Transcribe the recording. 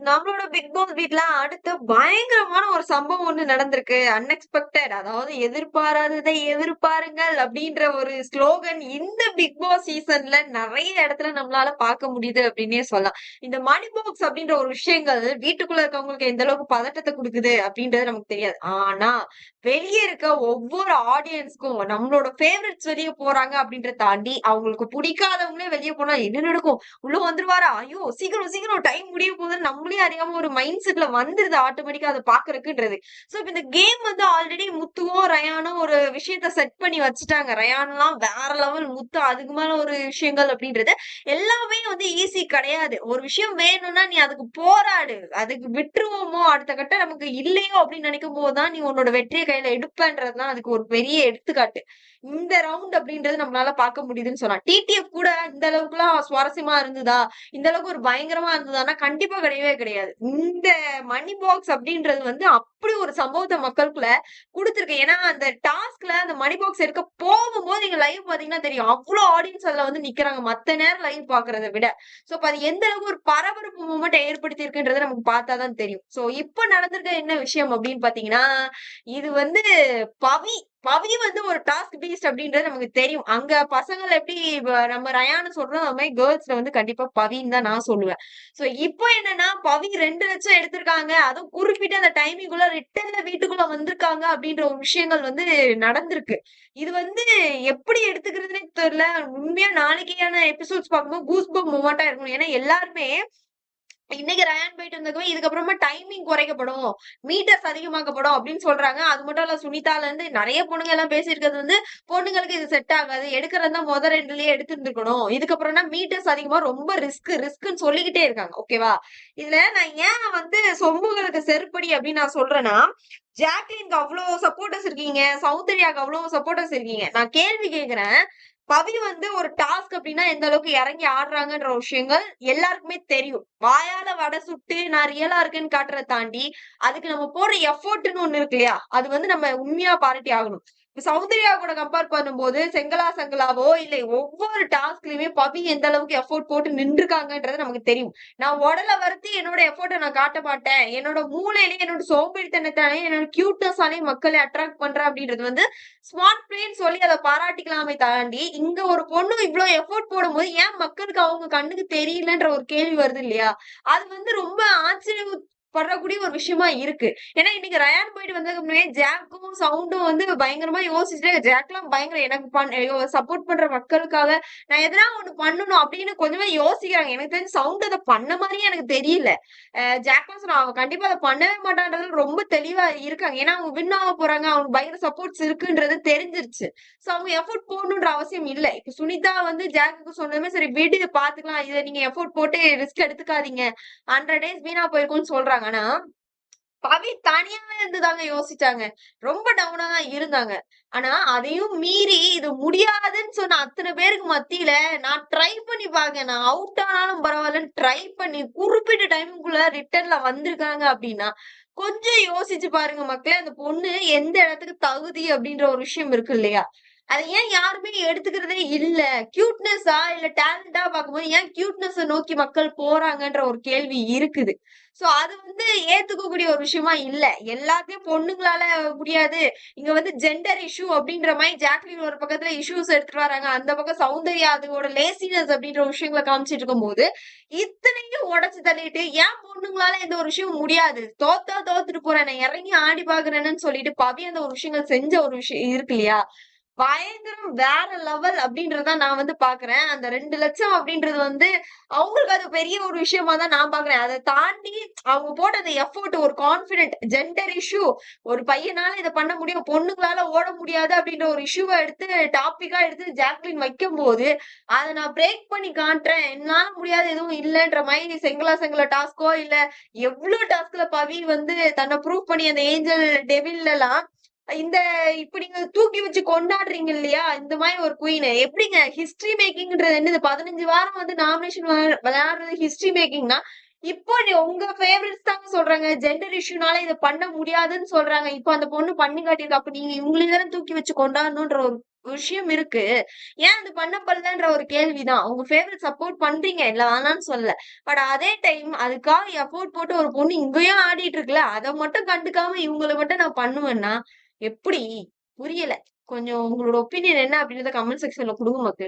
நம்மளோட big pass வீட்ல அடுத்து பயங்கரமான ஒரு சம்பவம் ஒண்ணு நடந்திருக்கு. அன்எக்ஸ்பெக்டட் அதாவது எதிர்பாராததை எதிர்பாருங்கள் அப்படின்ற ஒரு ஸ்லோகன் இந்த பிக் பாஸ் சீசன்ல நிறைய இடத்துல நம்மளால பார்க்க முடியுது அப்படின்னே சொல்லலாம். இந்த மணி பாக்ஸ் அப்படின்ற ஒரு விஷயங்கள் வீட்டுக்குள்ள இருக்கவங்களுக்கு எந்த அளவுக்கு பதட்டத்தை குடுக்குது அப்படின்றது நமக்கு தெரியாது. ஆனா வெளிய இருக்க ஒவ்வொரு ஆடியன்ஸ்க்கும் நம்மளோட ஃபேவரட்ஸ் வெளிய போறாங்க அப்படின்றத தாண்டி அவங்களுக்கு பிடிக்காதவங்களே வெளிய போனா என்ன நடக்கும்? உள்ள வந்துருவாரா? ஐயோ! சீக்கிரம் சீக்கிரம் டைம் முடிய போகுதுன்னு நம்மளே அறியாம ஒரு மைண்ட் செட்ல வந்துருது ஆட்டோமேட்டிக்கா அதை பாக்குறதுக்குன்றது. சோ இப்ப இந்த கேம் வந்து ஆல்ரெடி முத்துவோ ரயானோ ஒரு விஷயத்த செட் பண்ணி வச்சுட்டாங்க. ரயான்லாம் வேற லெவல், முத்து அதுக்கு மேல ஒரு விஷயங்கள் அப்படின்றது. எல்லாமே வந்து ஈஸி கிடையாது. ஒரு விஷயம் வேணும்னா நீ அதுக்கு போராடு. அதுக்கு விட்டுருவோமோ, அடுத்த கட்டம் நமக்கு இல்லையோ அப்படின்னு நினைக்கும் தான் நீ உன்னோட வெற்றியை கையில எடுப்பேன்றதுதான் அதுக்கு ஒரு பெரிய எடுத்துக்காட்டு. இந்த ரவுண்ட் அப்படின்றது நம்மளால பார்க்க முடியுதுன்னு சொல்லலாம். டிடிஎஃப் கூட இந்த அளவுக்குலாம் சுவாரஸ்யமா இருந்ததா? இந்த அளவுக்கு ஒரு பயங்கரமா இருந்ததான்னா கண்டிப்பா கிடையவே கிடையாது. இந்த மணி பாக்ஸ் அப்படின்றது வந்து அப்படி ஒரு சம்பவத்தை மக்களுக்குள்ள கொடுத்துருக்கேன் ஏன்னா அந்த டாஸ்க்ல அந்த மணி பாக்ஸ் எடுக்க போகும்போது நீங்க லைவ் பார்த்தீங்கன்னா தெரியும். அவ்வளவு ஆடியன்ஸ் அதுல வந்து நிக்கிறாங்க. மத்த நேரம் லைவ் பாக்குறத விட. சோ அப்ப அது எந்த அளவுக்கு ஒரு பரபரப்பு மூமெண்ட் ஏற்படுத்தி இருக்குன்றத நமக்கு பார்த்தா தான் தெரியும். சோ இப்ப நடந்திருக்க என்ன விஷயம் அப்படின்னு பார்த்தீங்கன்னா, இது வந்து பவி பவி வந்து ஒரு டாஸ்க் பீஸ்ட் அப்படின்றது நமக்கு தெரியும். அங்க பசங்களை எப்படி நம்ம ரயான்னு சொல்றோம், அது மாதிரி கேர்ள்ஸ்ல வந்து கண்டிப்பா பவின்னு தான் நான் சொல்லுவேன். சோ இப்போ என்னன்னா, பவி 2,00,000 எடுத்திருக்காங்க. அதுவும் குறிப்பிட்ட அந்த டைமிங் குள்ள ரிட்டர்ன்ல வீட்டுக்குள்ள வந்திருக்காங்க அப்படின்ற ஒரு விஷயங்கள் வந்து நடந்திருக்கு. இது வந்து எப்படி எடுத்துக்கிறதுனே தெரியல. உண்மையா நாளைக்கான எபிசோட்ஸ் பார்க்கும்போது கூஸ்பம் மூமெண்டா இருக்கணும் ஏன்னா எல்லாருமே இன்னைக்கு ரயான் போயிட்டு வந்ததுக்கு இதுக்கப்புறமா டைமிங் குறைக்கப்படும். மீட்டர்ஸ் அதிகமாக்கப்படும் அப்படின்னு சொல்றாங்க. அது மட்டும் இல்ல சுனிதால இருந்து நிறைய பொண்ணுங்க எல்லாம் பேசியிருக்கிறது வந்து, பொண்ணுங்களுக்கு இது செட் ஆகாது. எடுக்கிறது தான் மொத 2லயே எடுத்திருந்திருக்கணும். இதுக்கப்புறம்னா மீட்டர்ஸ் அதிகமா ரொம்ப ரிஸ்க் ரிஸ்க்னு சொல்லிக்கிட்டே இருக்காங்க. ஓகேவா? இதுல நான் ஏன் வந்து சொம்புகளுக்கு செருப்படி அப்படின்னு நான் சொல்றேன்னா, ஜாக்லின்க்கு அவ்வளோ சப்போர்ட்டர்ஸ் இருக்கீங்க. சௌந்தர்யாக்கு அவ்வளோ சப்போர்ட்டர்ஸ் இருக்கீங்க. நான் கேள்வி கேட்கிறேன். பவி வந்து ஒரு டாஸ்க் அப்படின்னா எந்த அளவுக்கு இறங்கி ஆடுறாங்கன்ற விஷயங்கள் எல்லாருக்குமே தெரியும். வாயால வடை சுட்டு நான் ரியலா இருக்கேன்னு காட்டுறத தாண்டி, அதுக்கு நம்ம போடுற எஃபோர்ட்னு ஒண்ணு இருக்கு இல்லையா? அது வந்து நம்ம உண்மையா பாராட்டி ஆகணும். சௌந்தர்யா கூட கம்பேர் பண்ணும்போது செங்கலா சங்கலாவோ இல்லை ஒவ்வொரு டாஸ்க்லயுமே பவி எந்த அளவுக்கு எஃபோர்ட் போட்டு நின்றுருக்காங்கன்றது நமக்கு தெரியும். நான் உடல வருத்தி என்னோட எஃபோர்ட்டை நான் காட்ட மாட்டேன். என்னோட மூளையிலயும், என்னோட சோம்பேறித்தனத்தாலயும், என்னோட கியூட்னஸாலயும் மக்களை அட்ராக்ட் பண்றேன் அப்படின்றது வந்து ஸ்மார்ட் பிளேன்னு சொல்லி அதை பாராட்டிக்கலாமே தாண்டி, இங்க ஒரு பொண்ணு இவ்வளவு எஃபோர்ட் போடும்போது ஏன் மக்களுக்கு அவங்க கண்ணுக்கு தெரியலன்ற ஒரு கேள்வி வருது இல்லையா? அது வந்து ரொம்ப ஆச்சரியம் படக்கூடிய ஒரு விஷயமா இருக்கு. ஏன்னா இன்னைக்கு ரயான் போயிட்டு வந்ததுக்கு முன்னாடி ஜாக்கும், சவுண்டும் வந்து பயங்கரமா யோசிச்சுட்டு ஜாக்லாம் பயங்கர எனக்கு பண் சப்போர்ட் பண்ற மக்களுக்காக நான் எதனா ஒண்ணு பண்ணணும் அப்படின்னு கொஞ்சமா யோசிக்கிறாங்க. எனக்கு தெரிஞ்சு சவுண்ட் அதை பண்ண மாதிரியே எனக்கு தெரியல. ஜாக்லாம் சொன்னா அவன் கண்டிப்பா அதை பண்ணவே மாட்டான்றதுல ரொம்ப தெளிவா இருக்காங்க. ஏன்னா அவங்க வின் ஆக போறாங்க. அவங்க பயங்கர சப்போர்ட்ஸ் இருக்குன்றது தெரிஞ்சிருச்சு. சோ அவங்க எஃபோர்ட் போடணுன்ற அவசியம் இல்ல. இப்ப சுனிதா வந்து ஜாக்குக்கு சொன்னதுமே சரி விடு பாத்துக்கலாம். இதை நீங்க எஃபோர்ட் போட்டு ரிஸ்க் எடுத்துக்காதீங்க. 100 டேஸ் வீணா போயிருக்கும்னு சொல்றாங்க. ஆனா, பவி தனியா இருந்துதாங்க யோசிச்சாங்க. ரொம்ப டவுனா தான் இருந்தாங்க. ஆனா, அதையும் மீறி இது முடியாதுன்னு சொன்ன அத்தனை பேருக்கு மத்தியில நான் ட்ரை பண்ணி பாக்க நான் அவுட் ஆனாலும் பரவாயில்லன்னு ட்ரை பண்ணி குறிப்பிட்ட டைமுக்குள்ள ரிட்டர்ன்ல வந்திருக்காங்க அப்படின்னா, கொஞ்சம் யோசிச்சு பாருங்க மக்களே. அந்த பொண்ணு எந்த இடத்துக்கு தகுதி அப்படின்ற ஒரு விஷயம் இருக்கு இல்லையா? அது ஏன் யாருமே எடுத்துக்கிறதே இல்ல. கியூட்னஸா இல்ல டேலண்டா பார்க்கும்போது ஏன் கியூட்னஸ நோக்கி மக்கள் போறாங்கன்ற ஒரு கேள்வி இருக்குது. சோ அது வந்து ஏத்துக்கக்கூடிய ஒரு விஷயமா இல்ல. எல்லாத்தையும் பொண்ணுங்களால முடியாது. இங்க வந்து ஜெண்டர் இஷ்யூ அப்படின்ற மாதிரி ஜாக்லின் ஒரு பக்கத்துல இஷ்யூஸ் எடுத்துட்டு வராங்க. அந்த பக்கம் சௌந்தர்யா அதோட லேசினஸ் அப்படின்ற விஷயங்களை காமிச்சிட்டு இருக்கும்போது, இத்தனையும் உடச்சு தள்ளிட்டு ஏன் பொண்ணுங்களால எந்த ஒரு விஷயம் முடியாது? தோத்தா தோத்துட்டு போறேன். நான் இறங்கி ஆடி பாக்குறேன்னு சொல்லிட்டு பவி அந்த ஒரு விஷயங்கள் செஞ்ச ஒரு விஷயம் இருக்கு இல்லையா? பயங்கரம் வேற லெவல் அப்படின்றத தான் நான் வந்து பாக்குறேன் அந்த 2,00,000 அப்படின்றது வந்து அவங்களுக்கு அது பெரிய ஒரு விஷயமா தான் நான் பாக்குறேன் அதை தாண்டி அவங்க போட்ட அந்த எஃபோர்ட் ஒரு கான்ஃபிடென்ட் ஜெண்டர் இஷ்யூ ஒரு பையனால இதை பண்ண முடியும். பொண்ணுங்களால ஓட முடியாது அப்படின்ற ஒரு இஷ்யூவை எடுத்து டாபிக்கா எடுத்து ஜாக்லின் வைக்கும்போது, அதை நான் பிரேக் பண்ணி காட்டுறேன். என்னால முடியாது எதுவும் இல்லைன்ற மாதிரி செங்கலா செங்கல டாஸ்க்கோ இல்ல எவ்வளவு டாஸ்க்ல பவி வந்து தன்னை ப்ரூவ் பண்ணி அந்த ஏஞ்சல் டெவில்லாம் இந்த இப்ப நீங்க தூக்கி வச்சு கொண்டாடுறீங்க இல்லையா? இந்த மாதிரி ஒரு குயின் எப்படிங்க? ஹிஸ்டரி மேக்கிங்ன்றது என்ன இந்த பதினஞ்சு வாரம் வந்து நாமினேஷன் விளையாடுறது ஹிஸ்டரி மேக்கிங்னா இப்போ உங்க ஃபேவரட்ஸ் தாங்க சொல்றாங்க. ஜெண்டர் இஷ்யூனால இதை பண்ண முடியாதுன்னு சொல்றாங்க. இப்போ அந்த பொண்ணு பண்ணி காட்டியிருக்கா. அப்ப நீங்க இவங்களையும் தானே தூக்கி வச்சு கொண்டாடணுன்ற ஒரு விஷயம் இருக்கு. ஏன் அது பண்ண பண்ணலன்ற ஒரு கேள்விதான். உங்க ஃபேவரட் சப்போர்ட் பண்றீங்க. இல்ல வேணாம்னு சொல்லல. பட் அதே டைம் அதுக்காக எஃபோர்ட் போட்டு ஒரு பொண்ணு இங்கேயும் ஆடிட்டு இருக்குல்ல? அதை மட்டும் கண்டுக்காம இவங்களை மட்டும் நான் பண்ணுவேன்னா? எப்படி? புரியல. கொஞ்சம் உங்களோட ஒப்பீனியன் என்ன அப்படின்றத கமெண்ட் செக்ஷன்ல கொடுங்க மக்கள்.